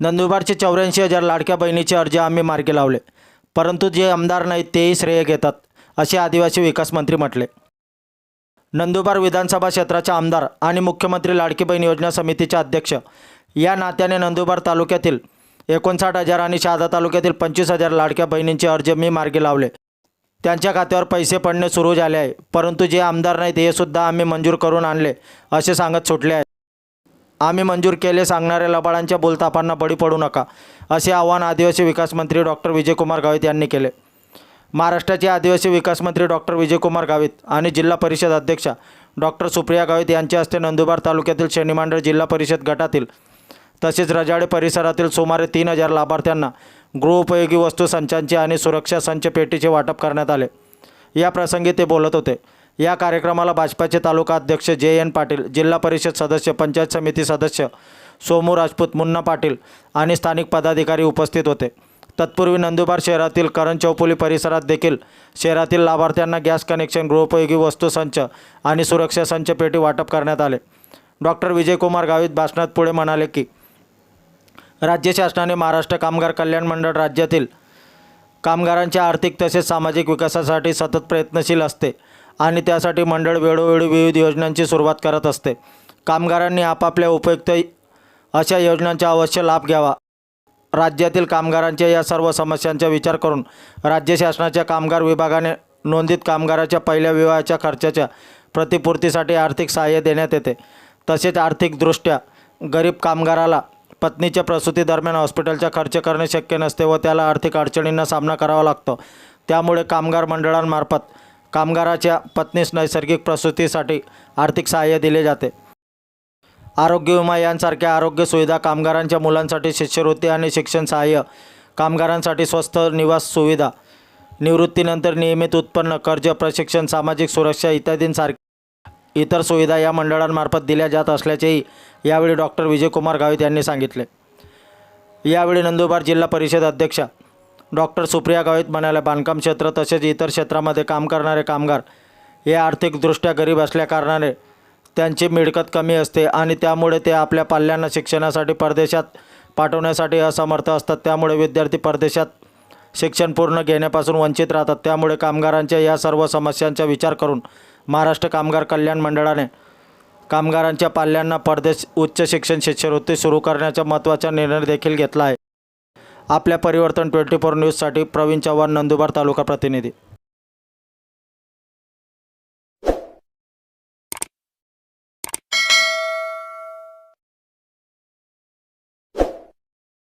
नंदुरबारचे चौऱ्याऐंशी हजार लाडक्या बहिणीचे अर्ज आम्ही मार्गी लावले. परंतु जे आमदार नाहीत तेही श्रेय घेतात असे आदिवासी विकास मंत्री म्हटले. नंदुरबार विधानसभा क्षेत्राचे आमदार आणि मुख्यमंत्री लाडकी बहीण योजना समितीचे अध्यक्ष. या नात्याने नंदुरबार तालुक्यातील एकोणसाठ हजार आणि शहादा तालुक्यातील पंचवीस हजार लाडक्या बहिणींचे अर्ज मी मार्गी लावले. त्यांच्या खात्यावर पैसे पडणे सुरू झाले आहे परंतु जे आमदार नाहीत हे सुद्धा आम्ही मंजूर करून आणले असे सांगत सुटले आहे. आम्ही मंजूर केले सांगणाऱ्या लबाडांच्या बोलतापांना बळी पडू नका असे आवाहन आदिवासी विकास मंत्री डॉक्टर विजयकुमार गावित यांनी केले. महाराष्ट्राचे आदिवासी विकास मंत्री डॉक्टर विजयकुमार गावित आणि जिल्हा परिषद अध्यक्षा डॉक्टर सुप्रिया गावित यांच्या हस्ते नंदुरबार तालुक्यातील शनिमांडळ जिल्हा परिषद गटातील तसेच रजाडे परिसरातील सुमारे तीन हजार लाभार्थ्यांना गृहोपयोगी वस्तू संचांचे आणि सुरक्षा संच पेटीचे वाटप करण्यात आले. या प्रसंगी ते बोलत होते. या कार्यक्रमाला भाजपाचे तालुका अध्यक्ष जे एन पाटील जिल्हा परिषद सदस्य पंचायत समिती सदस्य सोमू राजपूत मुन्ना पाटील आणि स्थानिक पदाधिकारी उपस्थित होते. तत्पूर्वी नंदुरबार शहरातील करण चौपोली परिसरात देखील शहरातील लाभार्थ्यांना गॅस कनेक्शन गृहोपयोगी वस्तू संच आणि सुरक्षा संच पेटी वाटप करण्यात आले. डॉक्टर विजयकुमार गावित भाषणात पुढे म्हणाले की राज्य शासनाने महाराष्ट्र कामगार कल्याण मंडळ राज्यातील कामगारांच्या आर्थिक तसेच सामाजिक विकासासाठी सतत प्रयत्नशील असते. आणि त्यासाठी मंडळ वेळोवेळी विविध योजनांची सुरुवात करत असते. कामगारांनी आपापल्या उपयुक्त अशा योजनांचा अवश्य लाभ घ्यावा. राज्यातील कामगारांच्या या सर्व समस्यांचा विचार करून राज्य शासनाच्या कामगार विभागाने नोंदित कामगाराच्या पहिल्या विवाहाच्या खर्चाच्या प्रतिपूर्तीसाठी आर्थिक सहाय्य देण्यात येते. तसेच आर्थिकदृष्ट्या गरीब कामगाराला पत्नीच्या प्रसूतीदरम्यान हॉस्पिटलचा खर्च करणे शक्य नसते व त्याला आर्थिक अडचणींना सामना करावा लागतो. त्यामुळे कामगार मंडळांमार्फत कामगाराच्या पत्नीस नैसर्गिक प्रसूतीसाठी आर्थिक सहाय्य दिले जाते. आरोग्य विमा यांसारख्या आरोग्य सुविधा कामगारांच्या मुलांसाठी शिष्यवृत्ती आणि शिक्षण सहाय्य कामगारांसाठी स्वस्त निवास सुविधा निवृत्तीनंतर नियमित उत्पन्न कर्ज प्रशिक्षण सामाजिक सुरक्षा इत्यादींसारख्या इतर सुविधा या मंडळांमार्फत दिल्या जात असल्याचेही यावेळी डॉक्टर विजयकुमार गावित यांनी सांगितले. यावेळी नंदुरबार जिल्हा परिषद अध्यक्षा डॉक्टर सुप्रिया गावित म्हणाल्या बांधकाम क्षेत्र तसेच इतर क्षेत्रामध्ये काम करणारे कामगार हे आर्थिकदृष्ट्या गरीब असल्याकारणाने त्यांची मिळकत कमी असते आणि त्यामुळे ते आपल्या पाल्यांना शिक्षणासाठी परदेशात पाठवण्यासाठी असमर्थ असतात. त्यामुळे विद्यार्थी परदेशात शिक्षण पूर्ण घेण्यापासून वंचित राहतात. त्यामुळे कामगारांच्या या सर्व समस्यांचा विचार करून महाराष्ट्र कामगार कल्याण मंडळाने कामगारांच्या पाल्यांना परदेश उच्च शिक्षण शिष्यवृत्ती सुरू करण्याचा महत्त्वाचा निर्णय देखील घेतला आहे. आपल्या परिवर्तन ट्वेंटी फोर न्यूजसाठी प्रवीण चव्हाण नंदुरबार तालुका प्रतिनिधी.